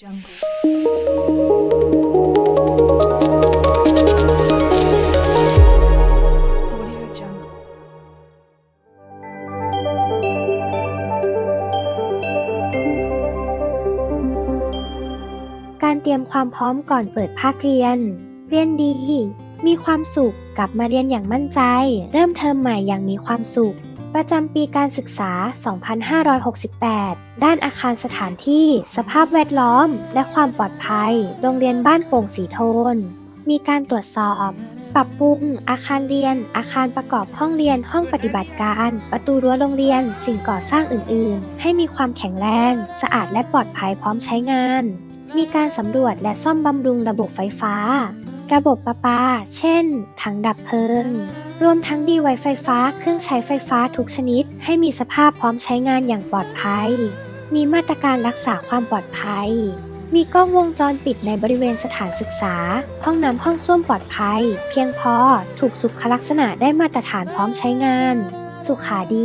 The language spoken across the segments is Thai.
jungle. Audio jungle. การเตรียมความพร้อมก่อนเปิดภาคเรียน เรียนดี มีความสุข กลับมาเรียนอย่างมั่นใจ เริ่มเทอมใหม่อย่างมีความสุข ประจำปีการศึกษา 2568 ด้านอาคารสถานที่ สภาพแวดล้อม และความปลอดภัย โรงเรียนบ้านโป่งสีโทน มีการตรวจสอบ ปรับปรุง อาคารเรียน อาคารประกอบห้องเรียน ห้องปฏิบัติการ ประตูรั้วโรงเรียน สิ่งก่อสร้างอื่น ๆ ให้มีความแข็งแรง สะอาดและปลอดภัยพร้อมใช้งาน มีการสำรวจและซ่อมบำรุงระบบไฟฟ้า ระบบประปา เช่น ถังดับเพลิง รวมทั้งดีไวไฟฟ้าเครื่องใช้ไฟฟ้าทุกชนิด ให้มีสภาพพร้อมใช้งานอย่างปลอดภัย มีมาตรการรักษาความปลอดภัย มีกล้องวงจรปิดในบริเวณสถานศึกษา ห้องน้ำห้องส้วมปลอดภัย เพียงพอถูกสุขลักษณะได้มาตรฐานพร้อมใช้งาน สุขาดี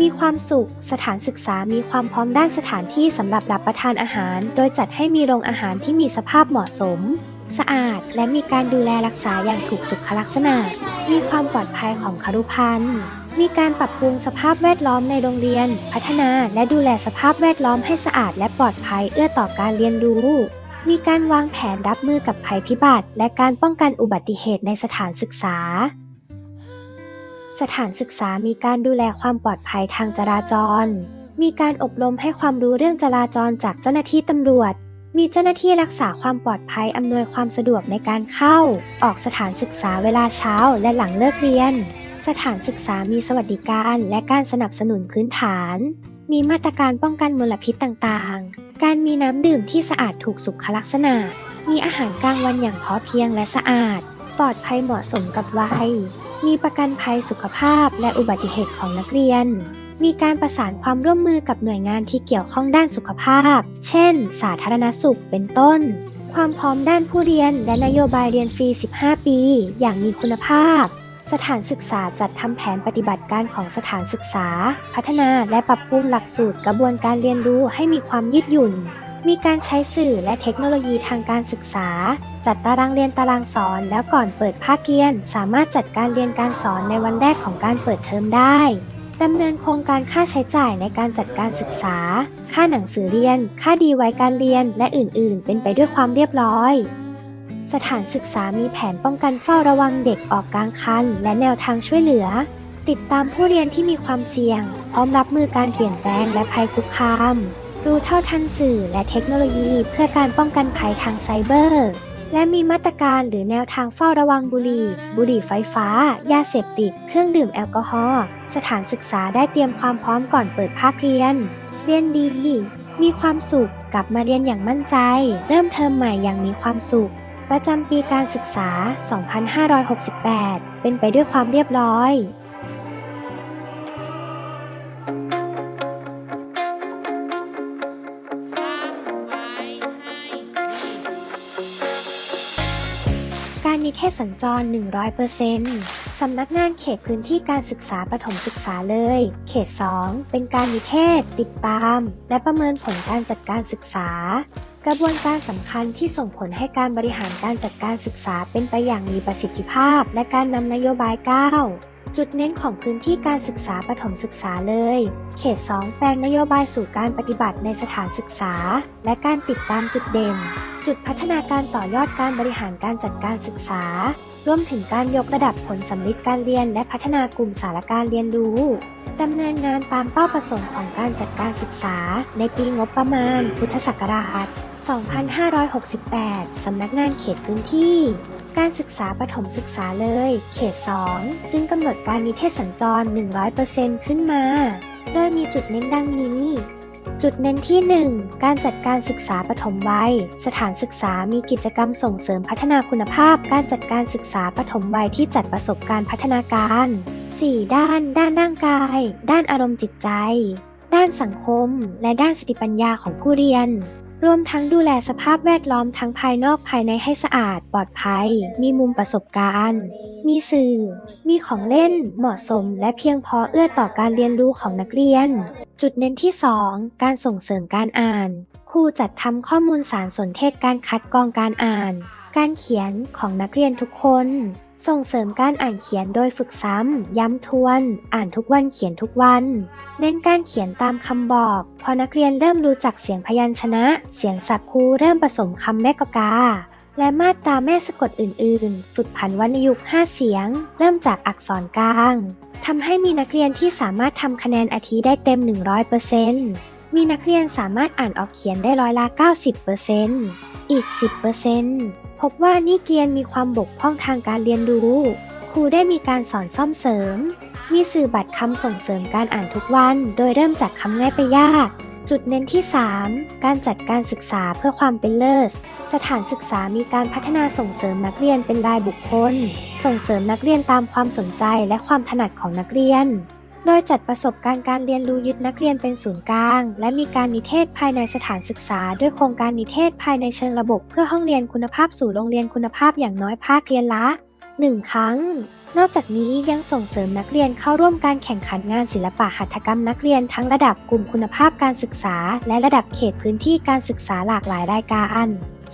มีความสุข สถานศึกษามีความพร้อมด้านสถานที่สำหรับรับประทานอาหาร โดยจัดให้มีโรงอาหารที่มีสภาพเหมาะสม สะอาดและมีการดูแลรักษาอย่างถูกสุขลักษณะ มีความปลอดภัยของคารุพันธ์มีการปรับปรุงสภาพแวดล้อมในโรงเรียน พัฒนาและดูแลสภาพแวดล้อมให้สะอาดและปลอดภัยเอื้อต่อการเรียนรู้ มีการวางแผนรับมือกับภัยพิบัติ และการป้องกันอุบัติเหตุในสถานศึกษา สถานศึกษามีการดูแลความปลอดภัยทางจราจร มีการอบรมให้ความรู้เรื่องจราจรจากเจ้าหน้าที่ตำรวจ มีเจ้าหน้าที่รักษาความปลอดภัยอำนวยความสะดวกในการเข้า ออกสถานศึกษาเวลาเช้าและหลังเลิกเรียน สถานศึกษามีสวัสดิการและการสนับสนุนพื้นฐาน มีมาตรการป้องกันมลพิษต่างๆ การมีน้ำดื่มที่สะอาดถูกสุขลักษณะ มีอาหารกลางวันอย่างพอเพียงและสะอาด ปลอดภัยเหมาะสมกับวัย มีประกันภัยสุขภาพและอุบัติเหตุของนักเรียน มีการประสานความร่วมมือกับหน่วยงานที่เกี่ยวข้องด้านสุขภาพ เช่น สาธารณสุขเป็นต้น ความพร้อมด้านผู้เรียน และนโยบายเรียนฟรี 15 ปี อย่างมีคุณภาพ สถานศึกษาจัดทำแผนปฏิบัติการของสถานศึกษา พัฒนาและปรับปรุงหลักสูตรกระบวนการเรียนรู้ให้มีความยืดหยุ่น มีการใช้สื่อและเทคโนโลยีทางการศึกษาจัดตารางเรียนตารางสอนแล้วก่อนเปิดภาคเรียน สามารถจัดการเรียนการสอนในวันแรกของการเปิดเทอมได้ ดำเนินโครงการค่าใช้จ่ายในการจัดการศึกษา ค่าหนังสือเรียน ค่าดีไว้การเรียน และอื่น ๆ เป็นไปด้วยความเรียบร้อย สถานศึกษามีแผนป้องกันเฝ้าระวังเด็กออกกลางคัน และแนวทางช่วยเหลือ ติดตามผู้เรียนที่มีความเสี่ยง พร้อมรับมือการเปลี่ยนแปลงและภัยคุกคาม รู้เท่าทันสื่อและเทคโนโลยี เพื่อการป้องกันภัยทางไซเบอร์ และมีมาตรการหรือแนวทางเฝ้าระวังบุหรี่ บุหรี่ไฟฟ้า ยาเสพติด เครื่องดื่มแอลกอฮอล์ สถานศึกษาได้เตรียมความพร้อมก่อนเปิดภาคเรียน เรียนดี มีความสุข กลับมาเรียนอย่างมั่นใจ เริ่มเทอมใหม่อย่างมีความสุข ประจำปีการศึกษา 2568 เป็นไปด้วยความเรียบร้อย การนิเทศสัญจร 100%สำนักงานเขตพื้นที่การศึกษาประถมศึกษาเลย เขต 2 เป็นการนิเทศ ติดตาม และประเมินผลการจัดการศึกษา กระบวนการสำคัญที่ส่งผลให้การบริหารการจัดการศึกษาเป็นไปอย่างมีประสิทธิภาพ และการนำนโยบายก้าว จุดเน้นของพื้นที่การศึกษาประถมศึกษาเลย เขต 2 แปลงนโยบายสู่การปฏิบัติในสถานศึกษา และการติดตามจุดเด่น จุดพัฒนาการต่อยอดการบริหารการจัดการศึกษา รวมถึงการยกระดับผลสำลิดการเรียน และพัฒนากลุ่มสารการเรียนรู้ดำเนินงานตามเป้าประสงค์ของการจัดการศึกษา ในปีงบประมาณ พุทธศักราช 2568 สำนักงานเขตพื้นที่ การศึกษาประถมศึกษาเลย เขต 2 ซึ่งกำหนดการนิเทศสัญจร 100%ขึ้นมา โดยมีจุดเน้นดังนี้ จุดเน้นที่ 1 การจัดการศึกษาปฐมวัย สถานศึกษามีกิจกรรมส่งเสริมพัฒนาคุณภาพ การจัดการศึกษาปฐมวัยที่จัดประสบการณ์พัฒนาการ 4 ด้าน ด้านร่างกาย ด้านอารมณ์จิตใจ ด้านสังคม และด้านสติปัญญาของผู้เรียน รวมทั้งดูแลสภาพแวดล้อมทั้งภายนอกภายในให้สะอาดปลอดภัย มีมุมประสบการณ์ มีสื่อ มีของเล่น เหมาะสม และเพียงพอเอื้อต่อการเรียนรู้ของนักเรียน จุดเน้นที่ 2 การส่งเสริมการอ่าน ครูจัดทำข้อมูลสารสนเทศการคัดกรองการอ่าน การเขียนของนักเรียนทุกคน ส่งเสริมการอ่านเขียนโดยฝึกซ้ำ ย้ำทวน อ่านทุกวันเขียนทุกวัน เน้นการเขียนตามคำบอก พอนักเรียนเริ่มรู้จักเสียงพยัญชนะ เสียงสับคูเริ่มผสมคำแม่กกา และมาตราแม่สะกดอื่น ๆ ฝึกผันวรรณยุกต์5เสียง เริ่มจากอักษรกลางทำให้มีนักเรียนที่สามารถทำคะแนนอาทิได้เต็ม 100% มีนักเรียนสามารถอ่านออกเขียนได้ร้อยละ 90%อีก 10%พบว่านิเกียนมีความบกพร่องทางการเรียนรู้ ครูได้มีการสอนซ่อมเสริม มีสื่อบัตรคำส่งเสริมการอ่านทุกวัน โดยเริ่มจากคำง่ายไปยาก จุดเน้นที่ 3 การจัดการศึกษาเพื่อความเป็นเลิศ สถานศึกษามีการพัฒนาส่งเสริมนักเรียนเป็นรายบุคคล ส่งเสริมนักเรียนตามความสนใจและความถนัดของนักเรียน โดยจัดประสบการณ์การเรียนรู้ยึดนักเรียนเป็นศูนย์กลาง และมีการนิเทศภายในสถานศึกษา ด้วยโครงการนิเทศภายในเชิงระบบเพื่อห้องเรียนคุณภาพสู่โรงเรียนคุณภาพอย่างน้อยภาคเรียนละ 1 ครั้ง นอกจากนี้ยังส่งเสริมนักเรียนเข้าร่วมการแข่งขันงานศิลปะหัตถกรรมนักเรียนทั้งระดับกลุ่มคุณภาพการศึกษา และระดับเขตพื้นที่การศึกษาหลากหลายรายการ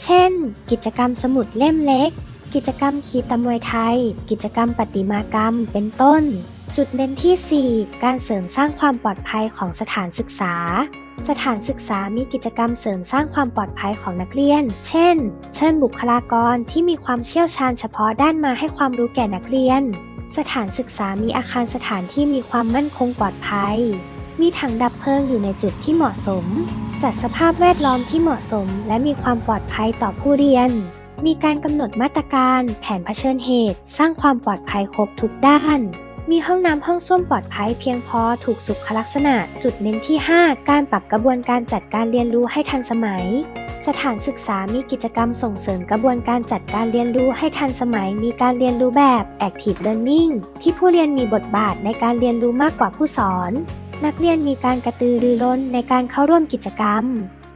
เช่น กิจกรรมสมุดเล่มเล็ก กิจกรรมขีดตะมวยไทย กิจกรรมประติมากรรม เป็นต้น จุดเด่นที่ 4 การเสริมสร้างความปลอดภัยของสถานศึกษา สถานศึกษามีกิจกรรมเสริมสร้างความปลอดภัยของนักเรียน เช่น เชิญบุคลากรที่มีความเชี่ยวชาญเฉพาะด้านมาให้ความรู้แก่นักเรียน สถานศึกษามีอาคารสถานที่มีความมั่นคงปลอดภัย มีถังดับเพลิงอยู่ในจุดที่เหมาะสม จัดสภาพแวดล้อมที่เหมาะสม และมีความปลอดภัยต่อผู้เรียน มีการกำหนดมาตรการ แผนเผชิญเหตุ สร้างความปลอดภัยครบทุกด้าน มีห้องน้ำห้องส้วมปลอดภัยเพียงพอถูกสุขลักษณะ จุดเน้นที่ 5 การปรับกระบวนการจัดการเรียนรู้ให้ทันสมัย สถานศึกษามีกิจกรรมส่งเสริมกระบวนการจัดการเรียนรู้ให้ทันสมัย มีการเรียนรู้แบบ Active Learning ที่ผู้เรียนมีบทบาทในการเรียนรู้มากกว่าผู้สอน นักเรียนมีการกระตือรือร้นในการเข้าร่วมกิจกรรม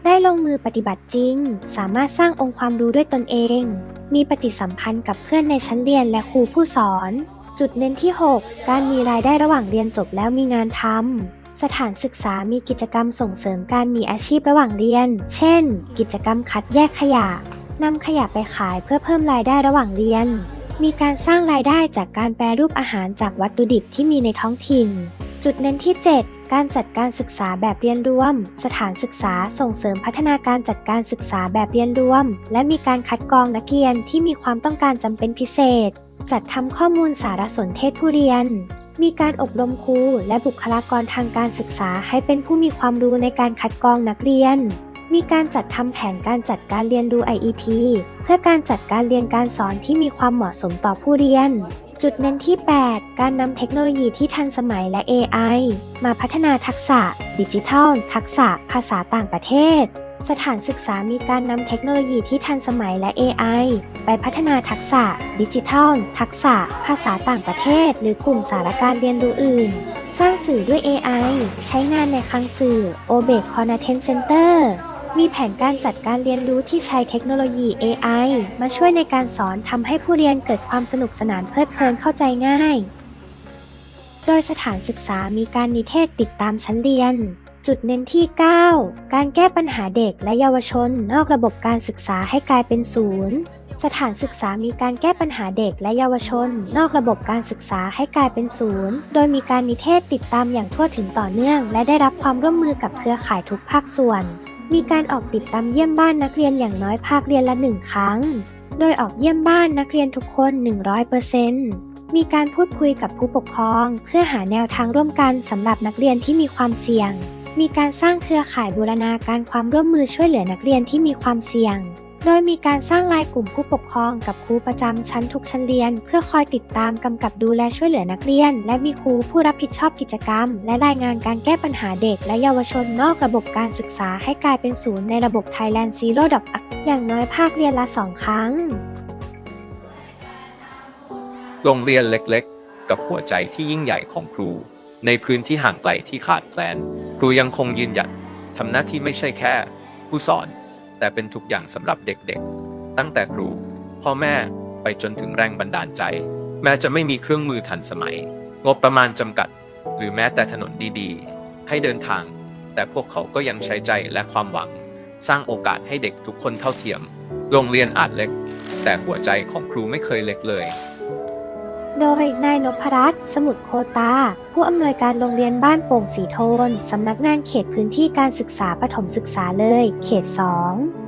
ได้ลงมือปฏิบัติจริง สามารถสร้างองค์ความรู้ด้วยตนเอง มีปฏิสัมพันธ์กับเพื่อนในชั้นเรียนและครูผู้สอน จุดเน้นที่ 6 การมีรายได้ระหว่างเรียนจบแล้วมีงานทำ สถานศึกษามีกิจกรรมส่งเสริมการมีอาชีพระหว่างเรียน เช่น กิจกรรมคัดแยกขยะนำขยะไปขายเพื่อเพิ่มรายได้ระหว่างเรียน มีการสร้างรายได้จากการแปรรูปอาหารจากวัตถุดิบที่มีในท้องถิ่น จุดเน้นที่ 7 การจัดการศึกษาแบบเรียนรวม สถานศึกษาส่งเสริมพัฒนาการจัดการศึกษาแบบเรียนรวม และมีการคัดกรองนักเรียนที่มีความต้องการจำเป็นพิเศษ จัดทำข้อมูลสารสนเทศผู้เรียน มีการอบรมครูและบุคลากรทางการศึกษาให้เป็นผู้มีความรู้ในการคัดกรองนักเรียน มีการจัดทำแผนการจัดการเรียนรู้ IEP เพื่อการจัดการเรียนการสอนที่มีความเหมาะสมต่อผู้เรียน จุดเน้นที่ 8 การนำเทคโนโลยีที่ทันสมัยและ AI มาพัฒนาทักษะ ดิจิทัล ทักษะ ภาษาต่างประเทศ สถานศึกษามีการนำเทคโนโลยีที่ทันสมัยและ AI ไปพัฒนาทักษะ ดิจิทัล ทักษะ ภาษาต่างประเทศ หรือกลุ่มสารการเรียนรู้อื่น สร้างสื่อด้วย AI ใช้งานในคลังสื่อ o b e c Content Center มีแผนการจัดการเรียนรู้ที่ใช้เทคโนโลยี AI มาช่วยในการสอนทำให้ผู้เรียนเกิดความสนุกสนานเพลิดเพลินเข้าใจง่าย โดยสถานศึกษามีการนิเทศติดตามชั้นเรียน จุดเน้นที่ 9 การแก้ปัญหาเด็กและเยาวชน นอกระบบการศึกษาให้กลายเป็นศูนย์สถานศึกษามีการแก้ปัญหาเด็กและเยาวชน นอกระบบการศึกษาให้กลายเป็นศูนย์ โดยมีการนิเทศติดตามอย่างทั่วถึงต่อเนื่อง และได้รับความร่วมมือกับเครือข่ายทุกภาคส่วน มีการออกติดตามเยี่ยมบ้านนักเรียนอย่างน้อยภาคเรียนละหนึ่งครั้ง โดยออกเยี่ยมบ้านนักเรียนทุกคน 100%มีการพูดคุยกับผู้ปกครอง เพื่อหาแนวทางร่วมกันสำหรับนักเรียนที่มีความเสี่ยง มีการสร้างเครือข่ายบูรณาการความร่วมมือช่วยเหลือนักเรียนที่มีความเสี่ยง โดยมีการสร้างรายกลุ่มผู้ปกครองกับครูประจำชั้นทุกชั้นเรียน เพื่อคอยติดตามกำกับดูแลช่วยเหลือนักเรียน และมีครูผู้รับผิดชอบกิจกรรม และรายงานการแก้ปัญหาเด็ก และเยาวชนนอกระบบการศึกษาให้กลายเป็นศูนย์ในระบบ Thailand Zero d o p อย่างน้อยภาคเรียนละสองครั้ง โรงเรียนเล็กๆ กับหัวใจที่ยิ่งใหญ่ของครู ในพื้นที่ห่างไกลที่ขาดแคลน ครูยังคงยืนหยัดทำหน้าที่ไม่ใช่แค่ ผู้สอน แต่เป็นทุกอย่างสำหรับเด็กๆ ตั้งแต่ครู พ่อแม่ไปจนถึงแรงบันดาลใจ แม้จะไม่มีเครื่องมือทันสมัย งบประมาณจำกัด หรือแม้แต่ถนนดีๆ ให้เดินทาง แต่พวกเขาก็ยังใช้ใจและความหวัง สร้างโอกาสให้เด็กทุกคนเท่าเทียม โรงเรียนอาจเล็ก แต่หัวใจของครูไม่เคยเล็กเลย โดยนายนพรัตน์สมุทรโคตา ผู้อำนวยการโรงเรียนบ้านโป่งสีโทน สำนักงานเขตพื้นที่การศึกษาปฐมศึกษาเลย เขต 2